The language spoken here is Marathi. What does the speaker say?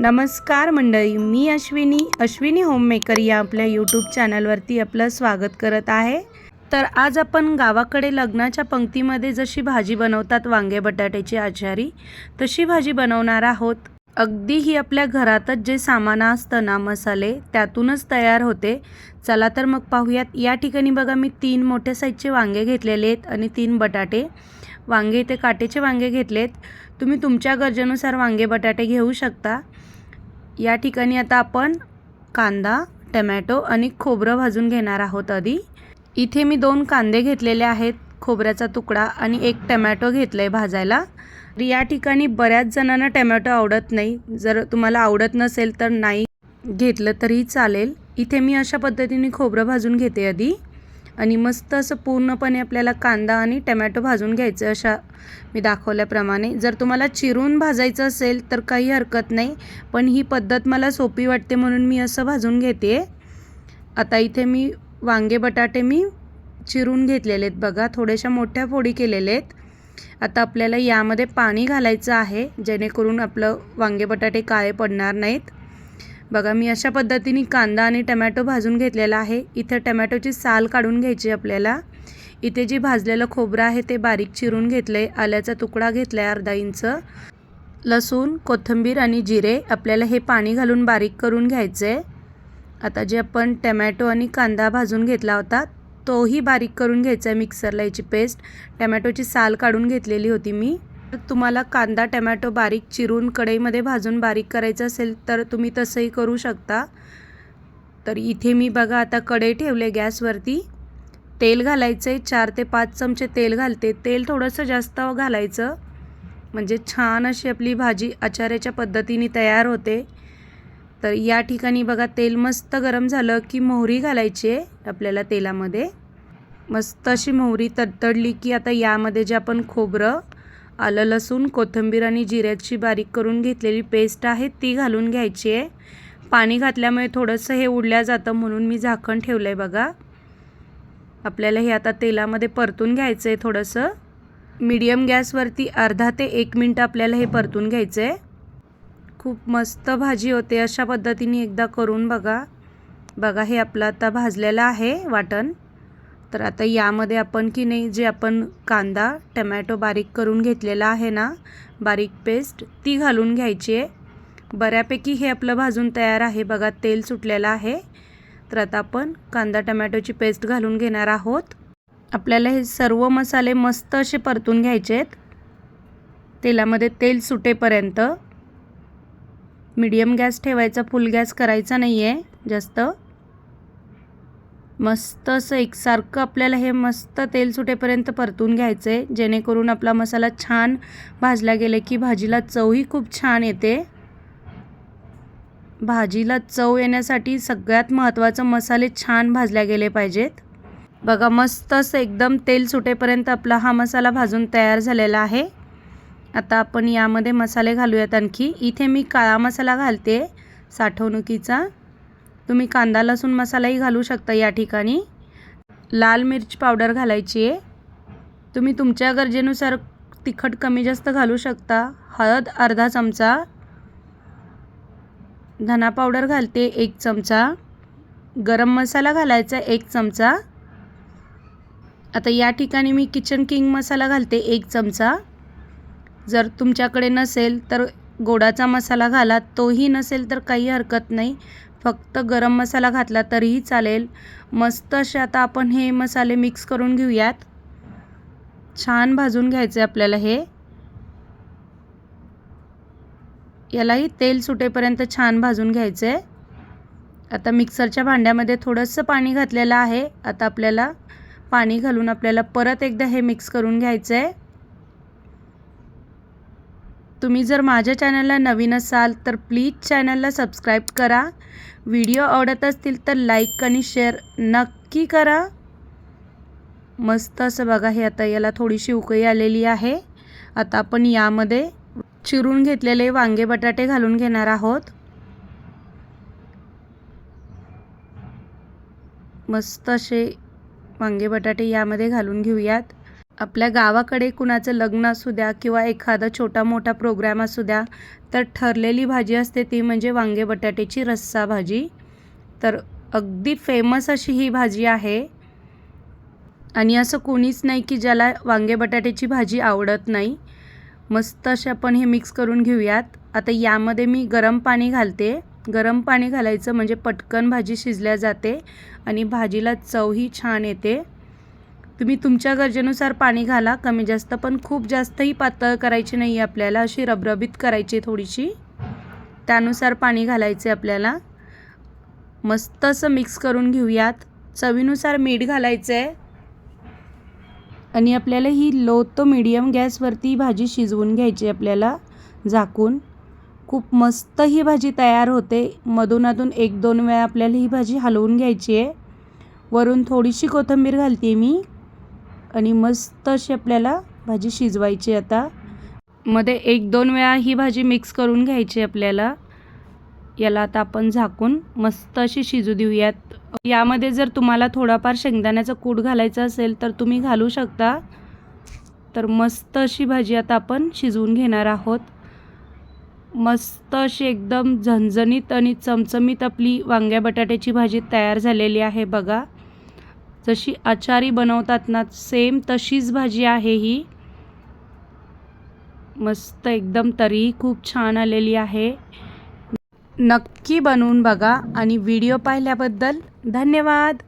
नमस्कार मंडळी मी अश्विनी अश्विनी होममेकर या आपल्या यूट्यूब चॅनलवरती आपलं स्वागत करत आहे. तर आज आपण गावाकडे लग्नाच्या पंक्तीमध्ये जशी भाजी बनवतात वांगे बटाट्याची आचारी तशी भाजी बनवणार आहोत. अगदी ही आपल्या घरातच जे सामान असतं ना मसाले त्यातूनच तयार होते. चला तर मग पाहूयात. या ठिकाणी बघा मी तीन मोठ्या साईजचे वांगे घेतलेले आहेत आणि तीन बटाटे. वांगे ते काटेचे वांगे घेतलेत. तुम्ही तुमच्या गरजेनुसार वांगे बटाटे घेऊ शकता. या ठिकाणी आता आपण कांदा टमॅटो आणि खोबरं भाजून घेणार आहोत आधी. इथे मी दोन कांदे घेतलेले आहेत खोबऱ्याचा तुकडा आणि एक टमॅटो घेतलं आहे भाजायला. तर या ठिकाणी बऱ्याच जणांना टमॅटो आवडत नाही. जर तुम्हाला आवडत नसेल तर नाही घेतलं तरीही चालेल. इथे मी अशा पद्धतीने खोबरं भाजून घेते आधी. आणि मस्त असं पूर्णपणे आपल्याला कांदा आणि टमॅटो भाजून घ्यायचं अशा मी दाखवल्याप्रमाणे. जर तुम्हाला चिरून भाजायचं असेल तर काही हरकत नाही पण ही पद्धत मला सोपी वाटते म्हणून मी असं भाजून घेते. आता इथे मी वांगे बटाटे मी चिरून घेतलेले आहेत बघा थोड्याशा मोठ्या फोडी केलेले आहेत आता आपल्याला यामध्ये पाणी घालायचं आहे जेणेकरून आपलं वांगे बटाटे काळे पडणार नाहीत. बघा मी अशा पद्धतीने कांदा आणि टमॅटो भाजून घेतलेला आहे. इथे टमॅटोची साल काढून घ्यायची आपल्याला. इथे जे भाजलेलं खोबरं आहे ते बारीक चिरून घेतलं आहे आल्याचा तुकडा घेतला आहे अर्धा इंच. लसूण कोथिंबीर आणि जिरे आपल्याला हे पाणी घालून बारीक करून घ्यायचं आहे आता जे आपण टमॅटो आणि कांदा भाजून घेतला होता तोही बारीक करून घ्यायचा आहे मिक्सरला याची पेस्ट. टमॅटोची साल काढून घेतलेली होती मी. तुम्हाला कांदा टमॅटो बारीक चिरून कढईमध्ये भाजून बारीक करायचं असेल तर तुम्ही तसंही करू शकता. तर इथे मी बघा आता कढई ठेवले गॅसवरती. तेल घालायचं आहे चार ते पाच चमचे तेल घालते. तेल थोडंसं जास्त घालायचं. म्हणजे छान अशी आपली भाजी आचाऱ्याच्या पद्धतीने तयार होते. तर या ठिकाणी बघा तेल मस्त गरम झालं की मोहरी घालायची आहे आपल्याला तेलामध्ये. मस्त अशी मोहरी तडतडली की आता यामध्ये जे आपण खोबरं आलं लसूण कोथिंबीर आणि जिऱ्याची बारीक करून घेतलेली पेस्ट आहे ती घालून घ्यायची आहे. पाणी घातल्यामुळे थोडंसं हे उडल्या जातं म्हणून मी झाकण ठेवलं आहे बघा. आपल्याला हे आता तेलामध्ये परतून घ्यायचं आहे थोडंसं. मीडियम गॅसवरती अर्धा ते एक मिनटं आपल्याला हे परतून घ्यायचं आहे खूप मस्त भाजी होते अशा पद्धतीने एकदा करून बघा. बघा हे आपलं आता भाजलेलं आहे वाटण. तर आता यामध्ये आपण की नाही जे आपण कांदा टमॅटो बारीक करून घेतलेला आहे ना बारीक पेस्ट ती घालून घ्यायची आहे. बऱ्यापैकी हे आपलं भाजून तयार आहे बघा तेल सुटलेलं आहे. तर आता आपण कांदा टमॅटोची पेस्ट घालून घेणार आहोत. आपल्याला हे सर्व मसाले मस्त असे परतून घ्यायचे आहेत. तेलामध्ये तेल सुटेपर्यंत. मीडियम गॅस ठेवायचा फुल गॅस करायचा नाही आहे जास्त. मस्त असं एकसारखं आपल्याला हे मस्त तेल सुटेपर्यंत परतून घ्यायचं आहे जेणेकरून आपला मसाला छान भाजला गेला की भाजीला चवही खूप छान येते. भाजीला चव येण्यासाठी सगळ्यात महत्त्वाचं मसाले छान भाजल्या गेले पाहिजेत. बघा मस्त असं एकदम तेल सुटेपर्यंत आपला हा मसाला भाजून तयार झालेला आहे. आता आपण यामध्ये मसाले घालूयात आणखी. इथे मी काळा मसाला घालते साठवणुकीचा. तुम्ही कांदा लसूण मसालाही घालू शकता या ठिकाणी. लाल मिरच पावडर घालायची आहे. तुम्ही तुमच्या गरजेनुसार तिखट कमी जास्त घालू शकता. हळद अर्धा चमचा. धना पावडर घालते एक चमचा. गरम मसाला घालायचा एक चमचा. आता या ठिकाणी मी किचन किंग मसाला घालते एक चमचा. जर तुमच्याकडे नसेल तर गोडाचा मसाला घाला. तोही नसेल तर काही हरकत नाही. फक्त गरम मसाला घातला तरीही चालेल. मस्त असे आता आपण हे मसाले मिक्स करून घेऊयात. छान भाजून घ्यायचे आपल्याला हे. यालाही तेल सुटेपर्यंत छान भाजून घ्यायचं आहे आता मिक्सरच्या भांड्यामध्ये थोडंसं पाणी घातलेलं आहे. आता आपल्याला पाणी घालून आपल्याला परत एकदा हे मिक्स करून घ्यायचं आहे तुम्ही जर माझ्या चॅनलला नवीन असाल तर प्लीज चॅनलला सबस्क्राईब करा. व्हिडिओ आवडत असतील तर लाईक आणि शेअर नक्की करा. मस्त असं बघा हे आता याला थोडीशी उकळी आलेली आहे. आता आपण यामध्ये चिरून घेतलेले वांगे बटाटे घालून घेणार आहोत. मस्त असे वांगे बटाटे यामध्ये घालून घेऊयात. आपल्या गावाकडे कुणाचं लग्न असू द्या किंवा एखादा छोटा मोठा प्रोग्राम असू द्या तर ठरलेली भाजी असते ती म्हणजे वांगे बटाट्याची रस्सा भाजी. तर अगदी फेमस अशी ही भाजी आहे. आणि असं कोणीच नाही की ज्याला वांगे बटाट्याची भाजी आवडत नाही. मस्त असे आपण हे मिक्स करून घेऊयात. आता यामध्ये मी गरम पाणी घालते. गरम पाणी घालायचं म्हणजे पटकन भाजी शिजल्या जाते आणि भाजीला चवही छान येते. तुम्ही तुमच्या गरजेनुसार पाणी घाला कमी जास्त पण खूप जास्तही पातळ करायची नाही आहे आपल्याला अशी रबरबीत करायची थोडीशी. त्यानुसार पाणी घालायचे आपल्याला. मस्त असं मिक्स करून घेऊयात. चवीनुसार मीठ घालायचं आहे आणि आपल्याला ही लो तो मिडियम गॅसवरती भाजी शिजवून घ्यायची आपल्याला झाकून. खूप मस्त ही भाजी तयार होते. मधून अधून एक दोन वेळा आपल्याला ही भाजी हलवून घ्यायची आहे. वरून थोडीशी कोथिंबीर घालते मी. आणि मस्त अशी आपल्याला भाजी शिजवायची आता. मध्ये एक दोन वेळा ही भाजी मिक्स करून घ्यायची आपल्याला. याला आता आपण झाकून मस्त अशी शिजू देऊयात. यामध्ये जर तुम्हाला थोडाफार शेंगदाण्याचा कूट घालायचा असेल तर तुम्ही घालू शकता. तर मस्त अशी भाजी आता आपण शिजवून घेणार आहोत. मस्त अशी एकदम झणझणीत आणि चमचमीत आपली वांग्या बटाट्याची भाजी तयार झालेली आहे बघा. जशी आचारी बनवतात ना सेम तशीच भाजी आहे ही. मस्त एकदम तरी खूप छान आलेली आहे. नक्की बनवून बघा आणि व्हिडिओ पाहिल्याबद्दल धन्यवाद.